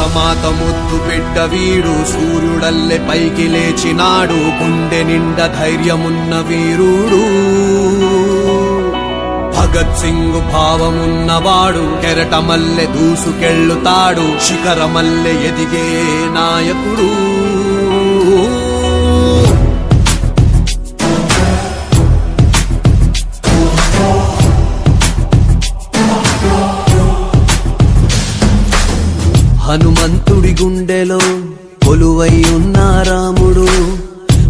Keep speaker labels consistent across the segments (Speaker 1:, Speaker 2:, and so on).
Speaker 1: భారతమాత ముద్దు బిడ్డ వీడు సూర్యుడల్లె పైకి లేచినాడు. గుండె నిండా ధైర్యమున్న వీరుడు. భగత్ సింగ్ భావమున్నవాడు కెరటమల్లె దూసుకెళ్ళుతాడు. శిఖరమల్లె ఎదిగే నాయకుడు.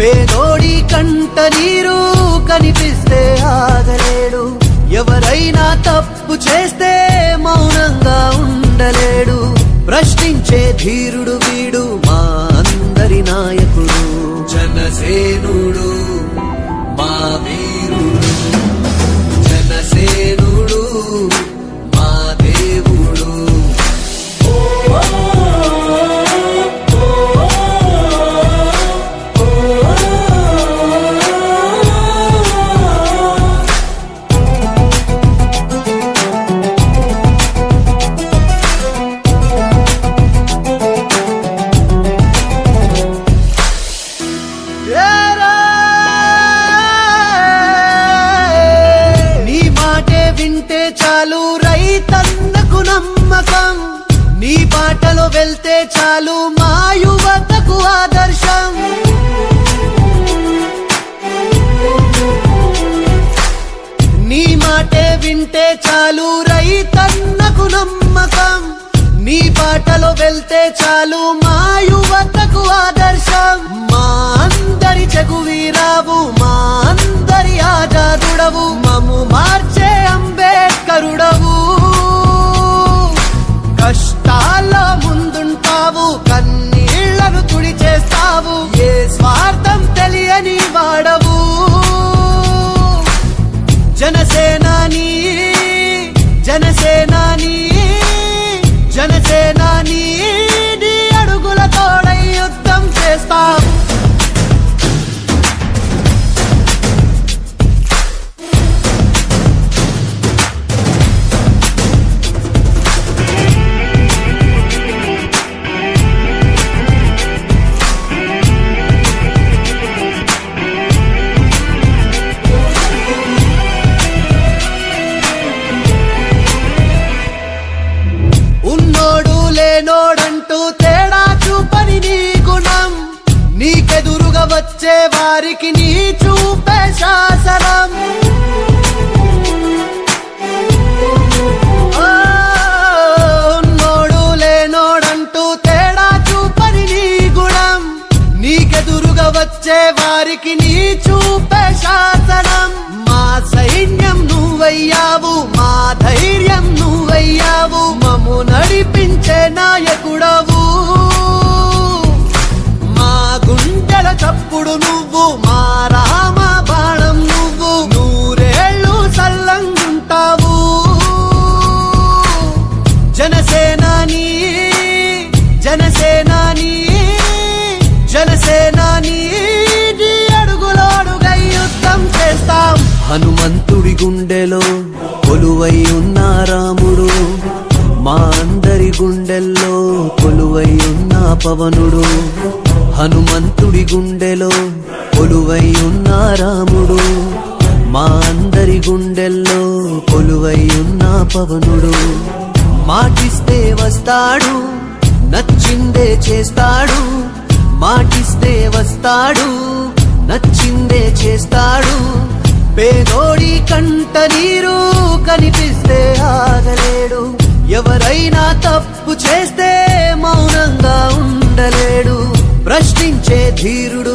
Speaker 1: పేదోడి కంట నీరు కనిపిస్తే ఆగలేడు. ఎవరైనా తప్పు చేస్తే మౌనంగా ఉండలేడు. ప్రశ్నించే ధీరుడు నీ మాటే వింటే చాలు రైతన్నకు నమ్మకం. నీ పాటలో వెళ్తే చాలు మా యువతకు ఆదర్శం. నీ మాటే వింటే చాలు రైతన్నకు నమ్మకం. నీ పాటలో వెళ్తే చాలు మా యువతకు ఆదర్శం. చెగువీరావు మా వచ్చే వారికి నీ చూపే శాసనం. ఆ, లేనోడంటూ తేడా చూపని నీ గుణం. నీకెదురుగా వచ్చే వారికి నీ చూపే శాసనం. మా సైన్యం నువ్వయ్యావు మా ధైర్యం నువ్వయ్యావు. మము నడిపించే నాయకుడవు గుండెల నువ్వు మా రామ బాణం నువ్వు నూరేళ్ళు సల్లంగుంటావు. జనసేనాని జనసేనాని జనసేనాని అడుగులోడుగై యుద్ధం చేస్తాం. హనుమంతుడి గుండెలో కొలువై ఉన్న రాముడు మా అందరి గుండెల్లో కొలువై ఉన్న పవనుడు. హనుమంతుడి గుండెలో కొలువై ఉన్న రాముడు. మా అందరి గుండెల్లో కొలువై ఉన్న పవనుడు. మాటిస్తే వస్తాడు నచ్చిందే చేస్తాడు. మాటిస్తే వస్తాడు నచ్చిందే చేస్తాడు. పేదోడి కంట నీరు కనిపిస్తే ఆగలేడు. ఎవరైనా తప్పు చేస్తే మౌనంగా ఉండలేడు. ప్రశ్నించే ధీరుడు